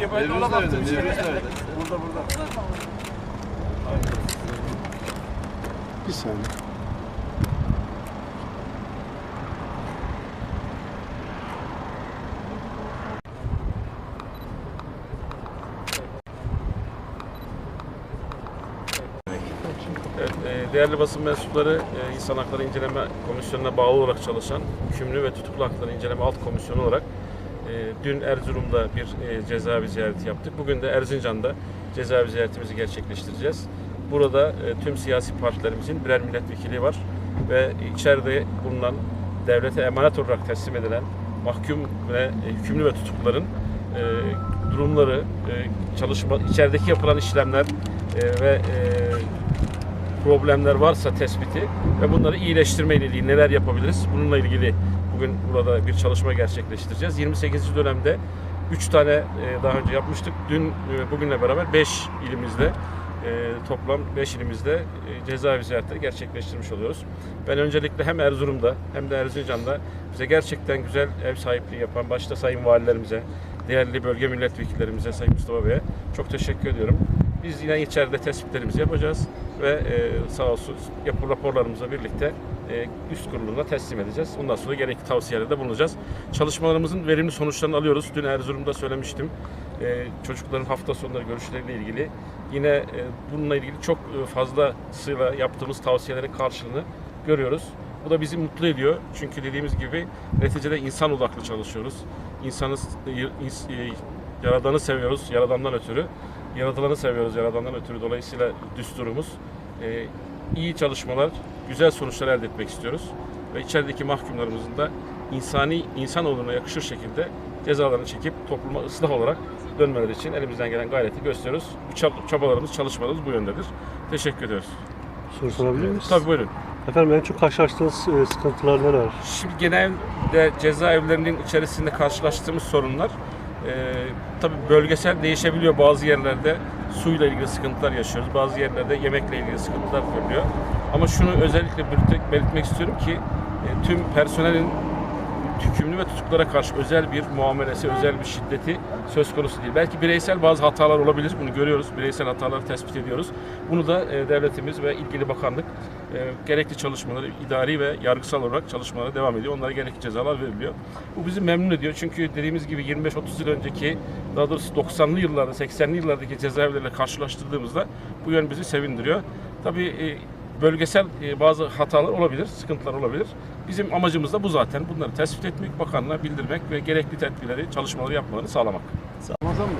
ya ben de ona baktım. Burada burada. Bir saniye. Evet, e, değerli basın mensupları, e, İnsan Hakları İnceleme Komisyonu'na bağlı olarak çalışan Hükümlü ve Tutuklu Hakları İnceleme Alt Komisyonu olarak dün Erzurum'da bir e, cezaevi ziyareti yaptık. Bugün de Erzincan'da cezaevi ziyaretimizi gerçekleştireceğiz. Burada e, tüm siyasi partilerimizin birer milletvekili var ve içeride bulunan devlete emanet olarak teslim edilen mahkum ve e, hükümlü ve tutukluların durumları, çalışma, içerideki yapılan işlemler ve problemler varsa tespiti ve bunları iyileştirme ile ilgili neler yapabiliriz? Bununla ilgili bugün burada bir çalışma gerçekleştireceğiz. 28. dönemde 3 tane e, daha önce yapmıştık. Dün e, bugünle beraber 5 ilimizde e, toplam 5 ilimizde cezaevi ziyaretleri gerçekleştirmiş oluyoruz. Ben öncelikle hem Erzurum'da hem de Erzincan'da bize gerçekten güzel ev sahipliği yapan başta sayın valilerimize, değerli bölge milletvekillerimize, Sayın Mustafa Bey'e çok teşekkür ediyorum. Biz yine içeride tespitlerimizi yapacağız ve e, sağ olsun yapı raporlarımızla birlikte e, üst kuruluna teslim edeceğiz. Ondan sonra gerekli tavsiyelerde bulunacağız. Çalışmalarımızın verimli sonuçlarını alıyoruz. Dün Erzurum'da söylemiştim. E, çocukların hafta sonları görüşleriyle ilgili yine e, bununla ilgili çok e, fazlasıyla yaptığımız tavsiyelerin karşılığını görüyoruz. Bu da bizi mutlu ediyor. Çünkü dediğimiz gibi neticede insan odaklı çalışıyoruz. İnsanı, e, ins- e, yaradanı seviyoruz, yaradandan ötürü. Yaratılanı seviyoruz, yaradandan ötürü. Dolayısıyla düsturumuz e, iyi çalışmalar, güzel sonuçlar elde etmek istiyoruz. Ve içerideki mahkumlarımızın da insani, insanoğluna yakışır şekilde cezalarını çekip topluma ıslah olarak dönmeleri için elimizden gelen gayreti gösteriyoruz. Bu çab- çabalarımız, çalışmalarımız bu yöndedir. Teşekkür ediyoruz. Soru sorabilir miyiz? Tabii buyurun. Efendim en çok karşılaştığınız e, sıkıntılar neler? Şimdi genelde cezaevlerinin içerisinde karşılaştığımız sorunlar tabii bölgesel değişebiliyor. Bazı yerlerde suyla ilgili sıkıntılar yaşıyoruz. Bazı yerlerde yemekle ilgili sıkıntılar görülüyor. Ama şunu özellikle belirtmek, istiyorum ki e, tüm personelin hükümlü ve tutuklara karşı özel bir muamelesi, özel bir şiddeti söz konusu değil. Belki bireysel bazı hatalar olabilir. Bunu görüyoruz. Bireysel hataları tespit ediyoruz. Bunu da e, devletimiz ve ilgili bakanlık gerekli çalışmaları idari ve yargısal olarak çalışmalara devam ediyor. Onlara gerekli cezalar veriliyor. Bu bizi memnun ediyor. Çünkü dediğimiz gibi 25-30 yıl önceki daha doğrusu 90'lı yıllarda, 80'li yıllardaki cezaevleriyle karşılaştırdığımızda bu yön bizi sevindiriyor. Tabii e, bölgesel e, bazı hatalar olabilir, sıkıntılar olabilir. Bizim amacımız da bu zaten. Bunları tespit etmek, bakanlığa bildirmek ve gerekli tedbirleri, çalışmaları yapmalarını sağlamak. Ramazan Bey.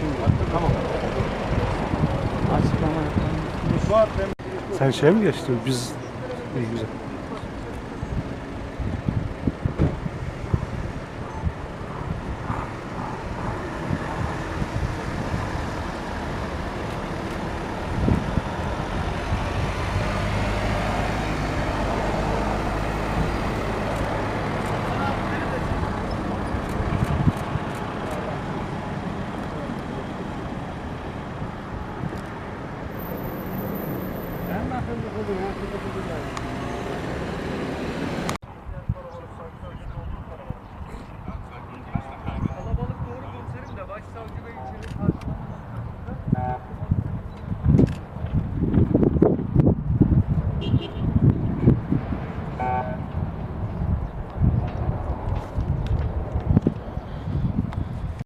Şimdi tamam. Açıklama. Fuat ben Sen şeye mi geçtin? Biz iyi güzel. Kalabalık doğru komiserim de başsavcı bey içeri karşı